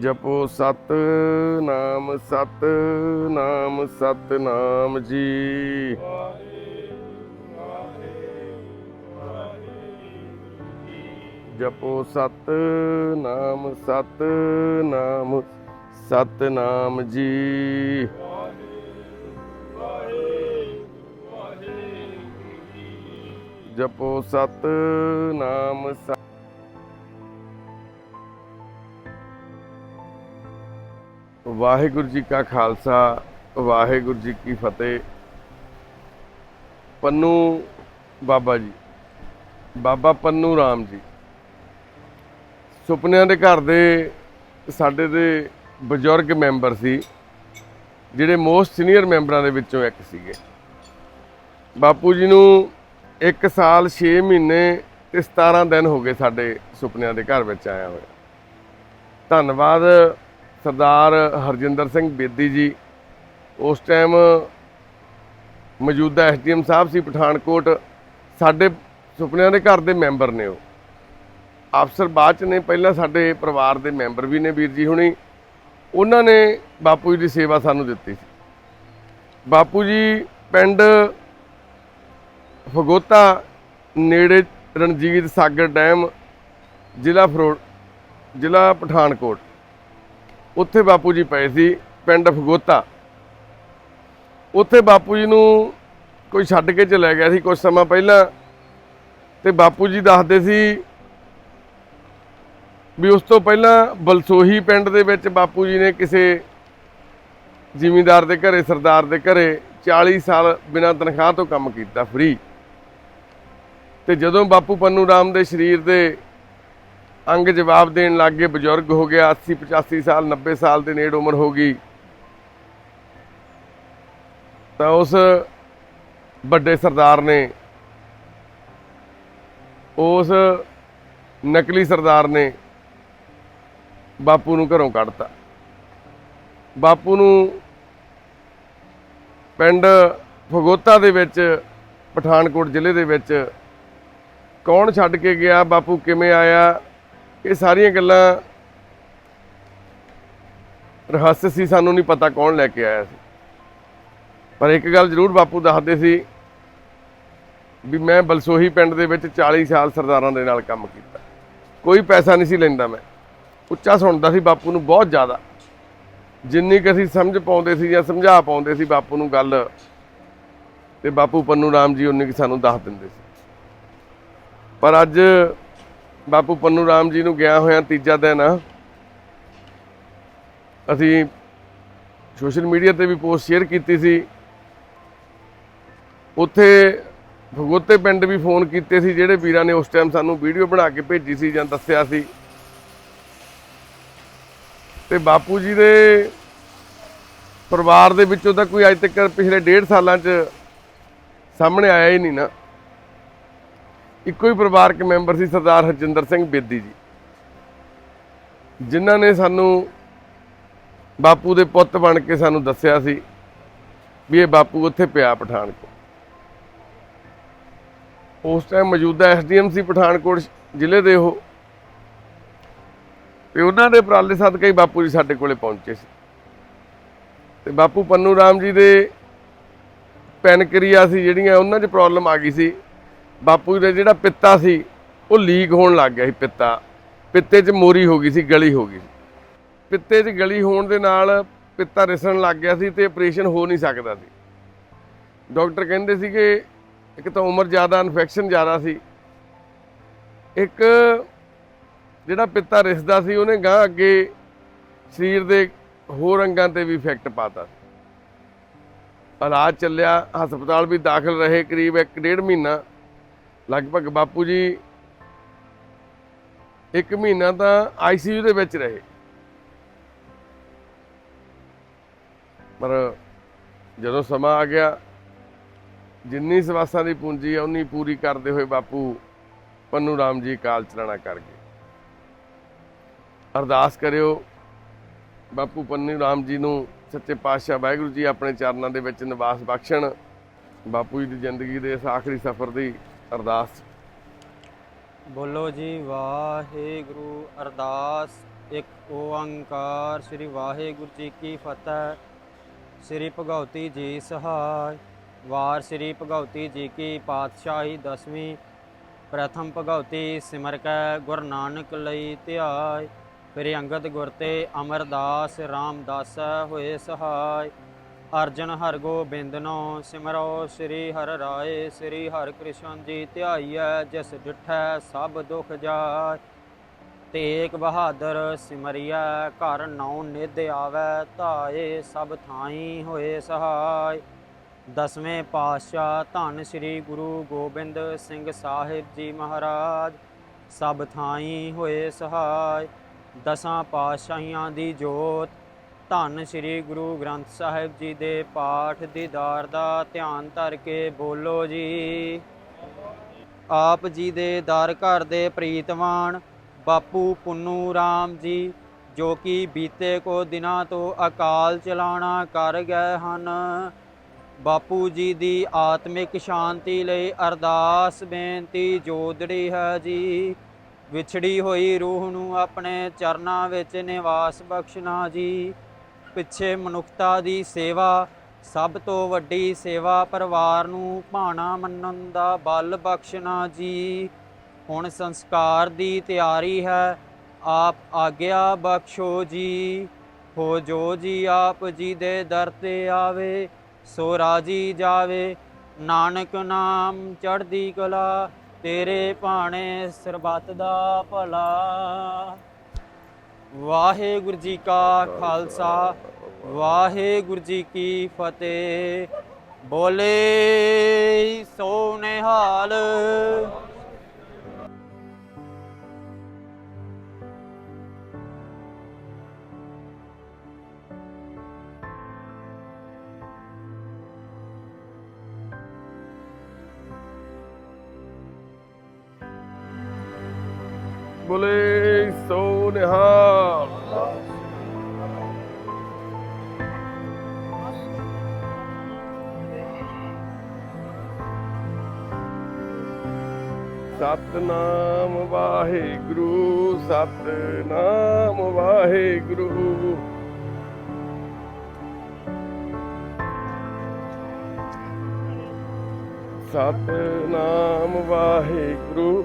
ਜਪੋ ਸਤ ਨਾਮ ਸਤ ਨਾਮ ਸਤ ਨਾਮ ਜੀ। ਜਪੋ ਸਤ ਨਾਮ ਸਤ ਨਾਮ ਸਤ ਨਾਮ ਜੀ। ਜਪੋ ਸਤ ਨਾਮ ਵਾਹਿਗੁਰੂ ਜੀ ਕਾ ਖਾਲਸਾ, ਵਾਹਿਗੁਰੂ ਜੀ ਕੀ ਫਤਿਹ। ਪੰਨੂ ਬਾਬਾ ਜੀ, ਬਾਬਾ ਪੰਨੂ ਰਾਮ ਜੀ। ਸੁਪਨਿਆਂ ਦੇ ਘਰ ਦੇ ਸਾਡੇ ਦੇ ਬਜ਼ੁਰਗ ਮੈਂਬਰ ਸੀ, ਜਿਹੜੇ ਮੋਸਟ ਸੀਨੀਅਰ ਮੈਂਬਰਾਂ ਦੇ ਵਿੱਚੋਂ ਇੱਕ ਸੀਗੇ। ਬਾਪੂ ਜੀ ਨੂੰ 1 ਸਾਲ 6 ਮਹੀਨੇ ਤੇ 17 ਦਿਨ ਹੋ ਗਏ ਸਾਡੇ ਸੁਪਨਿਆਂ ਦੇ ਘਰ ਵਿੱਚ ਆਇਆ ਹੋਇਆ। ਧੰਨਵਾਦ ਸਰਦਾਰ ਹਰਜਿੰਦਰ ਸਿੰਘ ਬੇਦੀ ਜੀ ਉਸ ਟਾਈਮ ਮੌਜੂਦਾ ਐਸਡੀਐਮ ਸਾਹਿਬ ਸੀ ਪਠਾਨਕੋਟ, ਸਾਡੇ ਸੁਪਨਿਆਂ ਦੇ ਘਰ ਦੇ ਮੈਂਬਰ ਨੇ ਉਹ। ਅਫਸਰ ਬਾਅਦ ਚ ਨੇ, ਪਹਿਲਾਂ ਸਾਡੇ ਪਰਿਵਾਰ ਦੇ ਮੈਂਬਰ ਵੀ ਨੇ ਵੀਰ ਜੀ ਹੁਣੀ। ਉਹਨਾਂ ਨੇ ਬਾਪੂ ਜੀ ਦੀ ਸੇਵਾ ਸਾਨੂੰ ਦਿੱਤੀ ਸੀ। ਬਾਪੂ ਜੀ ਪਿੰਡ ਫਗੋਤਾ, ਨੇੜੇ ਰਣਜੀਤ ਸਾਗਰ ਡੈਮ, ਜ਼ਿਲ੍ਹਾ ਫਰੋਡ ਜ਼ਿਲ੍ਹਾ ਪਠਾਨਕੋਟ। ਉੱਥੇ ਬਾਪੂ ਜੀ ਪਏ ਸੀ, ਪਿੰਡ ਫਗੋਤਾ। ਉੱਥੇ ਬਾਪੂ ਜੀ ਨੂੰ ਕੋਈ ਛੱਡ ਕੇ ਚਲਾ ਗਿਆ ਸੀ ਕੁਝ ਸਮਾਂ ਪਹਿਲਾਂ ਤੇ ਬਾਪੂ ਜੀ ਦੱਸਦੇ ਸੀ ਵੀ ਉਸ ਤੋਂ ਪਹਿਲਾਂ ਬਲਸੋਹੀ ਪਿੰਡ ਦੇ ਵਿੱਚ ਬਾਪੂ ਜੀ ਨੇ ਕਿਸੇ ਜ਼ਿਮੀਂਦਾਰ ਦੇ ਘਰੇ, ਸਰਦਾਰ ਦੇ ਘਰੇ 40 ਸਾਲ ਬਿਨਾਂ ਤਨਖਾਹ ਤੋਂ ਕੰਮ ਕੀਤਾ ਫ੍ਰੀ ਤੇ ਜਦੋਂ ਬਾਪੂ ਪੰਨੂ ਰਾਮ ਦੇ ਸਰੀਰ ਦੇ ਅੰਗ ਜਵਾਬ ਦੇਣ ਲੱਗ ਗਏ, ਬਜ਼ੁਰਗ ਹੋ ਗਿਆ 80 85 ਸਾਲ 90 ਸਾਲ ਦੇ ਨੇੜ ਉਮਰ ਹੋ ਗਈ। ਤਾਂ ਉਸ ਵੱਡੇ ਸਰਦਾਰ ਨੇ, ਉਸ ਨਕਲੀ ਸਰਦਾਰ ਨੇ ਬਾਪੂ ਨੂੰ ਘਰੋਂ ਕੱਢਤਾ। ਬਾਪੂ ਨੂੰ ਪਿੰਡ ਫਗੋਤਾ ਦੇ ਵਿੱਚ, ਪਠਾਨਕੋਟ ਜ਼ਿਲ੍ਹੇ ਦੇ ਵਿੱਚ ਕੌਣ ਛੱਡ ਕੇ ਗਿਆ? ਬਾਪੂ ਕਿਵੇਂ ਆਇਆ? ਇਹ ਸਾਰੀਆਂ ਗੱਲਾਂ ਰਹੱਸ ਸੀ, ਸਾਨੂੰ ਨਹੀਂ ਪਤਾ ਕੌਣ ਲੈ ਕੇ ਆਇਆ ਸੀ। ਪਰ ਇੱਕ ਗੱਲ ਜ਼ਰੂਰ ਬਾਪੂ ਦੱਸਦੇ ਸੀ ਵੀ ਮੈਂ ਬਲਸੋਹੀ ਪਿੰਡ ਦੇ ਵਿੱਚ 40 ਸਾਲ ਸਰਦਾਰਾਂ ਦੇ ਨਾਲ ਕੰਮ ਕੀਤਾ। ਕੋਈ ਪੈਸਾ ਨਹੀਂ ਸੀ ਲੈਂਦਾ ਮੈਂ। ਉੱਚਾ ਸੁਣਦਾ ਸੀ ਬਾਪੂ ਨੂੰ ਬਹੁਤ ਜ਼ਿਆਦਾ। ਜਿੰਨੀ ਕੁ ਅਸੀਂ ਸਮਝ ਪਾਉਂਦੇ ਸੀ ਜਾਂ ਸਮਝਾ ਪਾਉਂਦੇ ਸੀ ਬਾਪੂ ਨੂੰ ਗੱਲ, ਤੇ ਬਾਪੂ ਪੰਨੂ ਰਾਮ ਜੀ ਉਨੀ ਕੁ ਸਾਨੂੰ ਦੱਸ ਦਿੰਦੇ ਸੀ। ਪਰ ਅੱਜ ਬਾਪੂ ਪੰਨੂ ਰਾਮ ਜੀ ਨੂੰ ਗਿਆ ਹੋਇਆ ਤੀਜਾ ਦਿਨ। ਆ ਅਸੀਂ ਸੋਸ਼ਲ ਮੀਡੀਆ ਤੇ ਵੀ ਪੋਸਟ ਸ਼ੇਅਰ ਕੀਤੀ ਸੀ। ਉੱਥੇ ਭਗੋਤੇ ਪਿੰਡ ਵੀ ਫੋਨ ਕੀਤੇ ਸੀ, ਜਿਹੜੇ ਵੀਰਾਂ ਨੇ ਉਸ ਟਾਈਮ ਸਾਨੂੰ ਵੀਡੀਓ ਬਣਾ ਕੇ ਭੇਜੀ ਸੀ ਜਾਂ ਦੱਸਿਆ ਸੀ। ਤੇ ਬਾਪੂ ਜੀ ਦੇ ਪਰਿਵਾਰ ਦੇ ਵਿੱਚੋਂ ਤਾਂ ਕੋਈ ਅੱਜ ਤੱਕ ਪਿਛਲੇ ਡੇਢ ਸਾਲਾਂ 'ਚ ਸਾਹਮਣੇ ਆਇਆ ਹੀ ਨਹੀਂ ਨਾ। ਇੱਕੋ ਹੀ ਪਰਿਵਾਰਕ ਮੈਂਬਰ ਸੀ ਸਰਦਾਰ ਹਰਜਿੰਦਰ ਸਿੰਘ ਬੇਦੀ ਜੀ। ਜਿਨ੍ਹਾਂ ਨੇ ਸਾਨੂੰ ਬਾਪੂ ਦੇ ਪੁੱਤ ਬਣ ਕੇ ਸਾਨੂੰ ਦੱਸਿਆ ਸੀ ਵੀ ਇਹ ਬਾਪੂ ਉੱਥੇ ਪਿਆ ਪਠਾਨਕੋਟ। ਉਸ ਟਾਈਮ ਮੌਜੂਦਾ ਐਸਡੀਐਮ ਸੀ ਪਠਾਨਕੋਟ ਜ਼ਿਲ੍ਹੇ ਦੇ ਉਹ ਤੇ ਉਹਨਾਂ ਦੇ ਉਪਰਾਲੇ ਸਦਕਾ ਹੀ ਬਾਪੂ ਜੀ ਸਾਡੇ ਕੋਲੇ ਪਹੁੰਚੇ ਸੀ। ਤੇ ਬਾਪੂ ਪੰਨੂ ਰਾਮ ਜੀ ਦੇ ਪੈਨਕਰੀਆ ਸੀ, ਜਿਹੜੀਆਂ ਉਹਨਾਂ 'ਚ ਪ੍ਰੋਬਲਮ ਆ ਗਈ ਸੀ। ਬਾਪੂ ਜੀ ਦਾ ਜਿਹੜਾ ਪਿੱਤਾ ਸੀ, ਉਹ ਲੀਕ ਹੋਣ ਲੱਗ ਗਿਆ ਸੀ ਪਿੱਤਾ। ਪਿੱਤੇ 'ਚ ਮੋਰੀ ਹੋ ਗਈ ਸੀ, ਗਲੀ ਹੋ ਗਈ ਸੀ। ਪਿੱਤੇ 'ਚ ਗਲੀ ਹੋਣ ਦੇ ਨਾਲ ਪਿੱਤਾ ਰਿਸਣ ਲੱਗ ਗਿਆ ਸੀ ਤੇ ਆਪਰੇਸ਼ਨ ਹੋ ਨਹੀਂ ਸਕਦਾ ਸੀ। ਡਾਕਟਰ ਕਹਿੰਦੇ ਸੀ ਕਿ ਇੱਕ ਤਾਂ ਉਮਰ ਜ਼ਿਆਦਾ, ਇਨਫੈਕਸ਼ਨ ਜ਼ਿਆਦਾ ਸੀ। ਇੱਕ ਜਿਹੜਾ ਪਿੱਤਾ ਰਿਸਦਾ ਸੀ, ਉਹਨੇ ਗਾਂ ਅੱਗੇ ਸਰੀਰ ਦੇ ਹੋਰ ਅੰਗਾਂ ਤੇ ਵੀ ਇਫੈਕਟ ਪਾਤਾ ਇਲਾਜ ਚੱਲਿਆ, ਹਸਪਤਾਲ ਵੀ ਦਾਖਲ ਰਹੇ ਕਰੀਬ 1.5 ਮਹੀਨਾ। ਲਗਭਗ ਬਾਪੂ ਜੀ, ਇੱਕ ਮਹੀਨਾ ਤਾਂ ਆਈਸੀਯੂ ਦੇ ਵਿੱਚ ਰਹੇ। ਪਰ ਜਦੋਂ ਸਮਾਂ ਆ ਗਿਆ, ਜਿੰਨੀ ਸਵਾਸਾਂ ਦੀ ਪੂੰਜੀ ਆ, ਉਨੀ ਪੂਰੀ ਕਰਦੇ ਹੋਏ ਬਾਪੂ ਪੰਨੂ ਰਾਮ ਜੀ ਕਾਲ ਚਲਾਣਾ ਕਰ ਗਏ। ਅਰਦਾਸ ਕਰਿਓ, ਬਾਪੂ ਪੰਨੂ ਰਾਮ ਜੀ ਨੂੰ ਸੱਚੇ ਪਾਤਸ਼ਾਹ ਵਾਹਿਗੁਰੂ ਜੀ ਆਪਣੇ ਚਰਨਾਂ ਦੇ ਵਿੱਚ ਨਿਵਾਸ ਬਖਸ਼ਣ, ਬਾਪੂ ਜੀ ਦੀ ਜ਼ਿੰਦਗੀ ਦੇ ਇਸ ਆਖਰੀ ਸਫ਼ਰ ਦੀ ਅਰਦਾਸ। ਬੋਲੋ ਜੀ, ਵਾਹਿਗੁਰੂ ਅਰਦਾਸ। ਇੱਕ ਓੰਕਾਰ, ਸ੍ਰੀ ਵਾਹਿਗੁਰੂ ਜੀ ਕੀ ਫਤਿਹ। ਸ੍ਰੀ ਭਗਉਤੀ ਜੀ ਸਹਾਇ। ਵਾਰ ਸ੍ਰੀ ਭਗਉਤੀ ਜੀ ਕੀ ਪਾਤਸ਼ਾਹੀ ਦਸਵੀਂ। ਪ੍ਰਥਮ ਭਗਉਤੀ ਸਿਮਰ ਕੈ ਗੁਰ ਨਾਨਕ ਲਈ ਧਿਆਇ। ਫਿਰ ਅੰਗਦ ਗੁਰ ਤੇ ਅਮਰਦਾਸ ਰਾਮਦਾਸ ਹੋਏ ਸਹਾਇ। ਅਰਜਨ ਹਰ ਗੋਬਿੰਦਨੋ, ਸਿਮਰੋ ਸ੍ਰੀ ਹਰ ਰਾਏ, ਸ੍ਰੀ ਹਰ ਕ੍ਰਿਸ਼ਨ ਜੀ ਧਿਆਈਐ, ਜਿਸ ਡਿਠੈ ਸਭ ਦੁਖ ਜਾਇ ਤੇਗ ਬਹਾਦਰ ਸਿਮਰਿਆ ਘਰ ਨੌ ਨਿਧ ਆਵੈ, ਧਾਏ ਸਭ ਥਾਈ ਹੋਏ ਸਹਾਇ ਦਸਵੇਂ ਪਾਤਸ਼ਾਹ ਧੰਨ ਸ੍ਰੀ ਗੁਰੂ ਗੋਬਿੰਦ ਸਿੰਘ ਸਾਹਿਬ ਜੀ ਮਹਾਰਾਜ, ਸਭ ਥਾਈ ਹੋਏ ਸਹਾਇ ਦਸਾਂ ਪਾਤਸ਼ਾਹੀਆਂ ਦੀ ਜੋਤ ਧੰਨ ਸ੍ਰੀ ਗੁਰੂ ਗ੍ਰੰਥ ਸਾਹਿਬ ਜੀ ਦੇ ਪਾਠ ਦੀਦਾਰ ਦਾ ਧਿਆਨ ਧਰ ਕੇ ਬੋਲੋ ਜੀ। ਆਪ ਜੀ ਦੇ ਦਰ ਘਰ ਦੇ ਪ੍ਰੀਤਵਾਨ, ਬਾਪੂ ਪੁੰਨੂ ਰਾਮ ਜੀ, ਜੋ ਕਿ ਬੀਤੇ ਕੋ ਦਿਨਾਂ ਤੋਂ ਅਕਾਲ ਚਲਾਣਾ ਕਰ ਗਏ ਹਨ। ਬਾਪੂ ਜੀ ਦੀ ਆਤਮਿਕ ਸ਼ਾਂਤੀ ਲਈ ਅਰਦਾਸ ਬੇਨਤੀ ਜੋਦੜੀ ਹੈ ਜੀ। ਵਿਛੜੀ ਹੋਈ ਰੂਹ ਨੂੰ ਆਪਣੇ ਚਰਨਾਂ ਵਿੱਚ ਨਿਵਾਸ ਬਖਸ਼ਣਾ ਜੀ। ਪਿੱਛੇ ਮਨੁੱਖਤਾ ਦੀ ਸੇਵਾ, ਸਭ ਤੋਂ ਵੱਡੀ ਸੇਵਾ ਪਰਿਵਾਰ ਨੂੰ ਭਾਣਾ ਮੰਨਣ ਦਾ ਬਲ ਬਖਸ਼ਣਾ ਜੀ। ਹੁਣ ਸੰਸਕਾਰ ਦੀ ਤਿਆਰੀ ਹੈ, ਆਪ ਆਗਿਆ ਬਖਸ਼ੋ ਜੀ। ਹੋ ਜੋ ਜੀ ਆਪ ਜੀ ਦੇ ਦਰ ਤੇ ਆਵੇ, ਸੋ ਰਾਜੀ ਜਾਵੇ। ਨਾਨਕ ਨਾਮ ਚੜ੍ਹਦੀ ਕਲਾ, ਤੇਰੇ ਭਾਣੇ ਸਰਬੱਤ ਦਾ ਭਲਾ। ਵਾਹਿਗੁਰੂ ਜੀ ਕਾ ਖਾਲਸਾ ਵਾਹਿਗੁਰੂ ਜੀ ਕੀ ਫਤਿਹ। ਬੋਲੇ ਸੋ ਨਿਹਾਲ ਬੋਲੇ ਸੋ ਨਿਹਾਲ ਸਤਨਾਮ ਵਾਹਿਗੁਰੂ ਸਤਨਾਮ ਵਾਹਿਗੁਰੂ। ਸਤਨਾਮ ਵਾਹਿਗੁਰੂ।